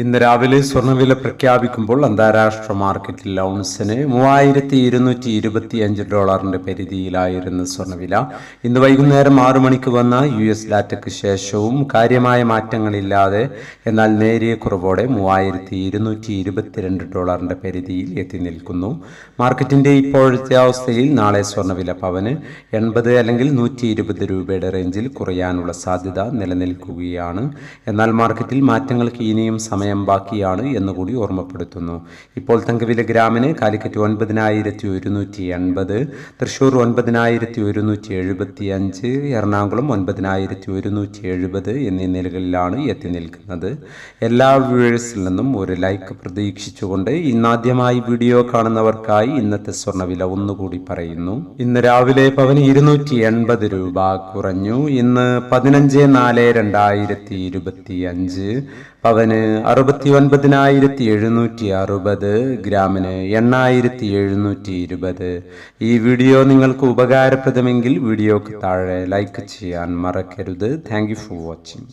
ഇന്ന് രാവിലെ സ്വർണവില പ്രഖ്യാപിക്കുമ്പോൾ അന്താരാഷ്ട്ര മാർക്കറ്റിൽ ഔൺസിന് മൂവായിരത്തി ഇരുന്നൂറ്റി ഇരുപത്തി അഞ്ച് ഡോളറിന്റെ പരിധിയിലായിരുന്നു സ്വർണവില ഇന്ന് വൈകുന്നേരം ആറു മണിക്ക് വന്ന യു എസ് ഡാറ്റയ്ക്ക് ശേഷവും കാര്യമായ മാറ്റങ്ങളില്ലാതെ എന്നാൽ നേരിയ കുറവോടെ മൂവായിരത്തി ഇരുന്നൂറ്റി ഇരുപത്തിരണ്ട് ഡോളറിന്റെ പരിധിയിൽ എത്തി നിൽക്കുന്നു. മാർക്കറ്റിന്റെ ഇപ്പോഴത്തെ അവസ്ഥയിൽ നാളെ സ്വർണവില പവന് എൺപത് അല്ലെങ്കിൽ നൂറ്റി ഇരുപത് രൂപയുടെ റേഞ്ചിൽ കുറയാനുള്ള സാധ്യത നിലനിൽക്കുകയാണ്. എന്നാൽ മാർക്കറ്റിൽ മാറ്റങ്ങൾക്ക് ഇനിയും സമയം ബാക്കിയാണ് എന്നുകൂടി ഓർമ്മപ്പെടുത്തുന്നു. ഇപ്പോൾ തങ്കവില ഗ്രാമിന് കാലിക്കറ്റ് ഒൻപതിനായിരത്തി ഒരുന്നൂറ്റി എൺപത് തൃശ്ശൂർ ഒൻപതിനായിരത്തി ഒരുന്നൂറ്റി എഴുപത്തി അഞ്ച് എറണാകുളം ഒൻപതിനായിരത്തി ഒരുന്നൂറ്റി എഴുപത് എന്നീ നിലകളിലാണ് എത്തി നിൽക്കുന്നത്. എല്ലാ വ്യൂവേഴ്സിൽ നിന്നും ഒരു ലൈക്ക് പ്രതീക്ഷിച്ചുകൊണ്ട് ഇന്നാദ്യമായി വീഡിയോ കാണുന്നവർക്കായി ഇന്നത്തെ സ്വർണവില ഒന്നുകൂടി പറയുന്നു. ഇന്ന് രാവിലെ പവന് ഇരുന്നൂറ്റി എൺപത് രൂപ കുറഞ്ഞു. ഇന്ന് പതിനഞ്ച് നാല് രണ്ടായിരത്തി ഇരുപത്തി അഞ്ച് പവന് അറുപത്തി ഒൻപതിനായിരത്തി എഴുന്നൂറ്റി അറുപത് ഗ്രാമിന് എണ്ണായിരത്തി എഴുന്നൂറ്റി ഇരുപത് ഈ വീഡിയോ നിങ്ങൾക്ക് ഉപകാരപ്രദമെങ്കിൽ വീഡിയോക്ക് താഴെ ലൈക്ക് ചെയ്യാൻ മറക്കരുത്. Thank you for watching